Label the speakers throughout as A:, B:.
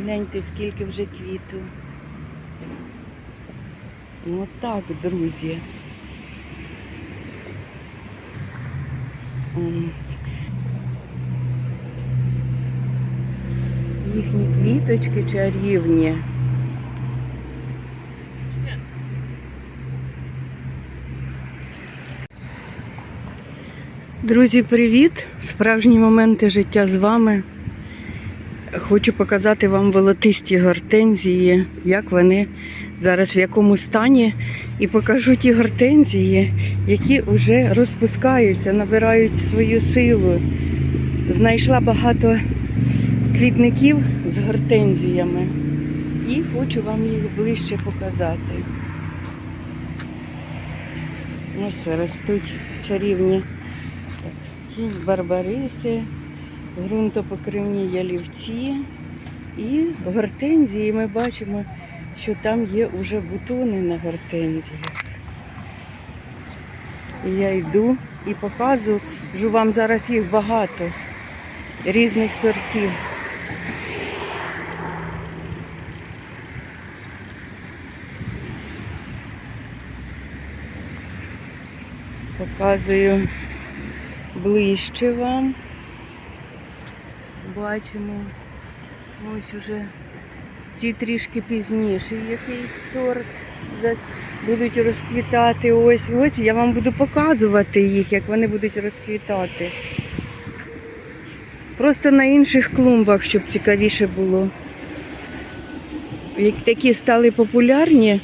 A: Гляньте, скільки вже квіту. Ну так, друзі. Їхні квіточки чарівні. Друзі, привіт! Справжні моменти життя з вами. Хочу показати вам волотисті гортензії, як вони зараз в якому стані. І покажу ті гортензії, які вже розпускаються, набирають свою силу. Знайшла багато квітників з гортензіями і хочу вам їх ближче показати. Ось ростуть чарівні барбариси, ґрунтопокривні ялівці і гортензії. Ми бачимо, що там є вже бутони на гортензіях. Я йду і показую вам зараз їх багато різних сортів. Показую ближче вам. Бачимо. Ось уже ці трішки пізніше якийсь сорт будуть розквітати. Ось ось я вам буду показувати їх, як вони будуть розквітати. Просто на інших клумбах, щоб цікавіше було. Як такі стали популярні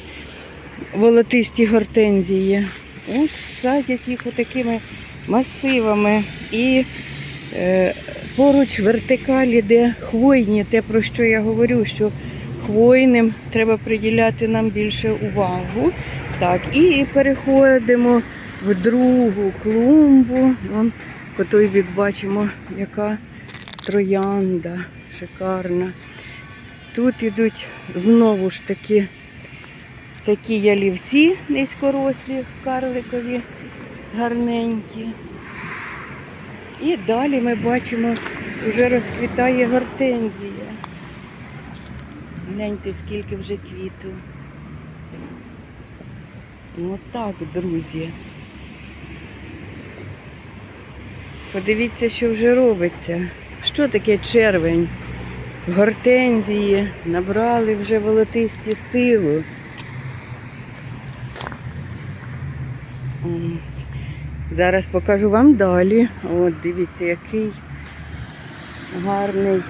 A: волотисті гортензії. От садять їх отакими масивами. І е, поруч вертикалі, де хвойні, те, про що я говорю, що хвойним треба приділяти нам більше увагу. Так, і переходимо в другу клумбу. Вон по той бік бачимо, яка троянда шикарна. Тут ідуть знову ж таки такі ялівці низькорослі, карликові, гарненькі. І далі ми бачимо, вже розквітає гортензія. Гляньте, скільки вже квіту. Ну так, друзі. Подивіться, що вже робиться. Що таке червень? Гортензії набрали вже волотисті силу. Зараз покажу вам далі. От дивіться, який гарний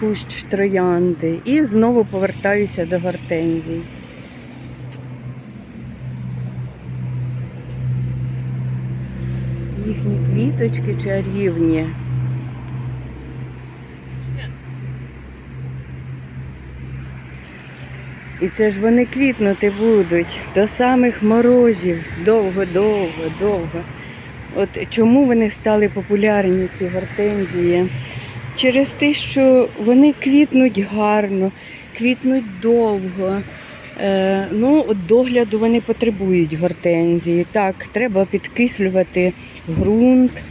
A: кущ троянди. І знову повертаюся до гортензій. Їхні квіточки чарівні. І це ж вони квітнути будуть до самих морозів. Довго, довго, довго. От чому вони стали популярні, ці гортензії? Через те, що вони квітнуть гарно, квітнуть довго. Е, ну, от догляду вони потребують гортензії. Так, треба підкислювати ґрунт.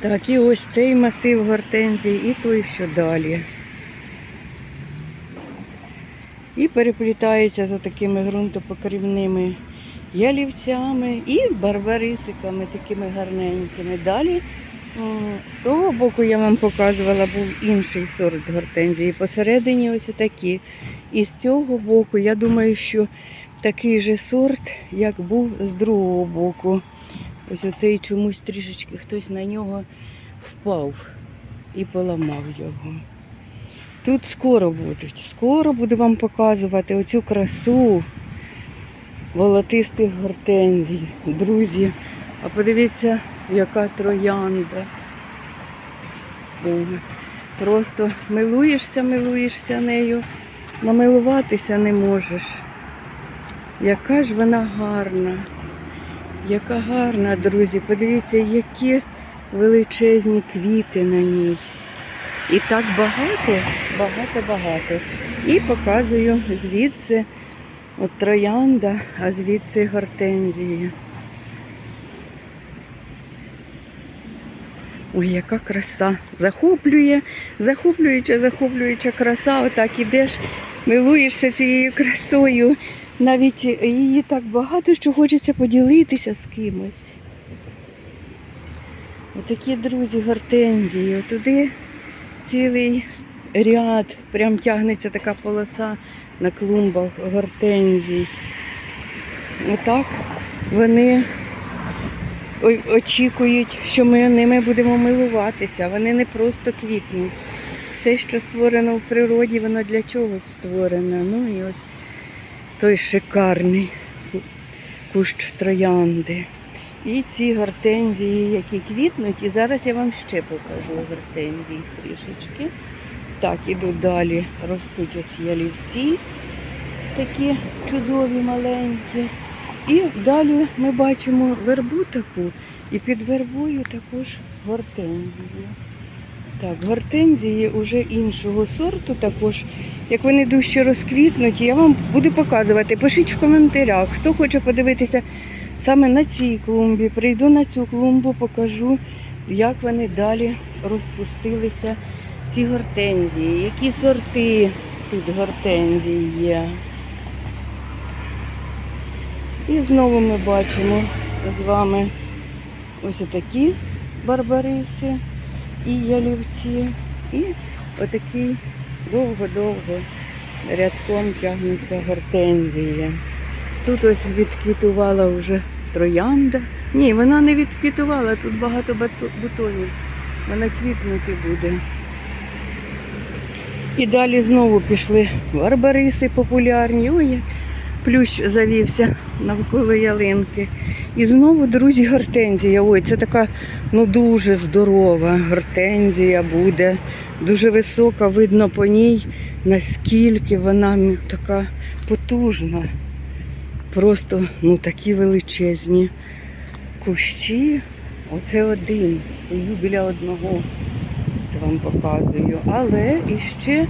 A: Так, і ось цей масив гортензії, і той, що далі. І переплітається за такими ґрунтопокривними ялівцями і барбарисиками такими гарненькими. Далі з того боку я вам показувала, був інший сорт гортензії. Посередині ось такі. І з цього боку, я думаю, що такий же сорт, як був з другого боку. Ось оцей чомусь трішечки хтось на нього впав і поламав його. Тут скоро будуть. Скоро буду вам показувати оцю красу волотистих гортензій. Друзі, а подивіться, яка троянда. Ой, Просто милуєшся, милуєшся нею, намилуватися не можеш. Яка ж вона гарна, яка гарна, друзі. Подивіться, які величезні квіти на ній. І так багато, багато-багато. І показую звідси от троянда, а звідси гортензії. Ой, яка краса. Захоплює, захоплююча, захоплююча краса. Отак ідеш, милуєшся цією красою. Навіть її так багато, що хочеться поділитися з кимось. Отакі друзі гортензії. Туди цілий ряд, прям тягнеться така полоса на клумбах гортензій. Отак вони очікують, що ми ними будемо милуватися. Вони не просто квітнуть. Все, що створено в природі, воно для чогось створено. Ну і ось той шикарний кущ троянди. І ці гортензії, які квітнуть. І зараз я вам ще покажу гортензії трішечки. Так, іду далі. Ростуть ось ялівці такі чудові маленькі. І далі ми бачимо вербу таку, і під вербою також гортензії. Так, гортензії вже іншого сорту також. Як вони дужче розквітнуть, я вам буду показувати. Пишіть в коментарях, хто хоче подивитися саме на цій клумбі. Прийду на цю клумбу, покажу, як вони далі розпустилися, ці гортензії, які сорти тут гортензії є. І знову ми бачимо з вами ось такі барбариси і ялівці, і отакий довго-довго рядком тягнеться гортензія. Тут ось відквітувала вже троянда. Ні, вона не відквітувала, тут багато бутонів. Вона квітнути буде. І далі знову пішли барбариси популярні. Ой, як плющ завівся навколо ялинки. І знову, друзі, гортензія. Ой, це така ну дуже здорова гортензія буде. Дуже висока, видно по ній, наскільки вона така потужна. Просто ну, такі величезні кущі. Оце один. Стою біля одного. Вам показую. Але іще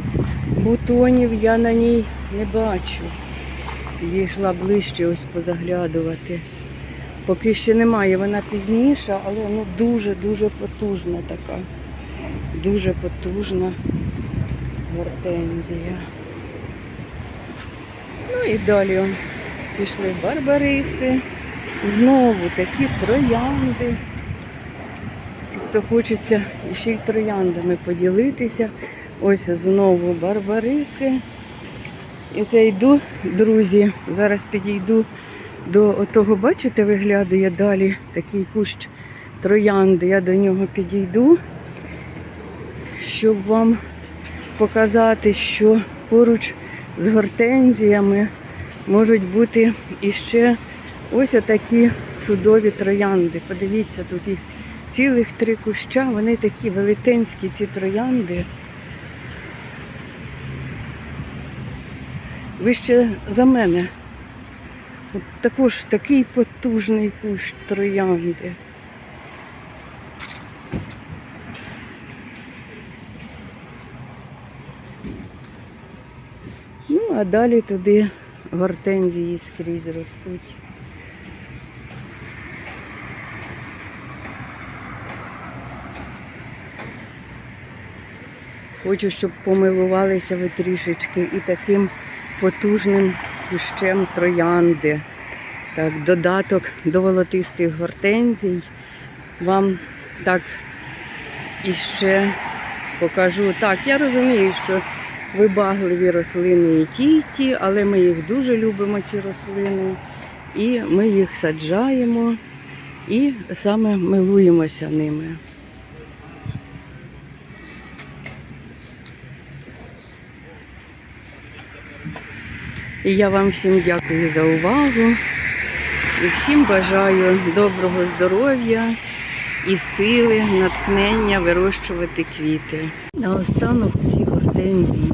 A: бутонів я на ній не бачу. Я йшла ближче ось позаглядувати. Поки ще немає, вона пізніша, але ну дуже-дуже потужна така. Дуже потужна гортензія. Ну і далі пішли барбариси. Знову такі троянди. Просто хочеться ще й трояндами поділитися. Ось знову барбариси. І це йду, друзі, зараз підійду до отого, бачите, виглядає далі такий кущ троянди. Я до нього підійду, щоб вам показати, що поруч з гортензіями можуть бути іще ось отакі чудові троянди. Подивіться, тут їх цілих три куща, вони такі велетенські, ці троянди. Вище за мене. От також такий потужний кущ троянди. Ну, а далі туди гортензії скрізь ростуть. Хочу, щоб помилувалися ви трішечки і таким потужним кущем троянди. Так, додаток до волотистих гортензій. Вам так іще покажу. Так, я розумію, що вибагливі рослини і ті, і ті, але ми їх дуже любимо, ці рослини. І ми їх саджаємо і саме милуємося ними. І я вам всім дякую за увагу. І всім бажаю доброго здоров'я і сили, натхнення вирощувати квіти. Наостанок ці гортензії,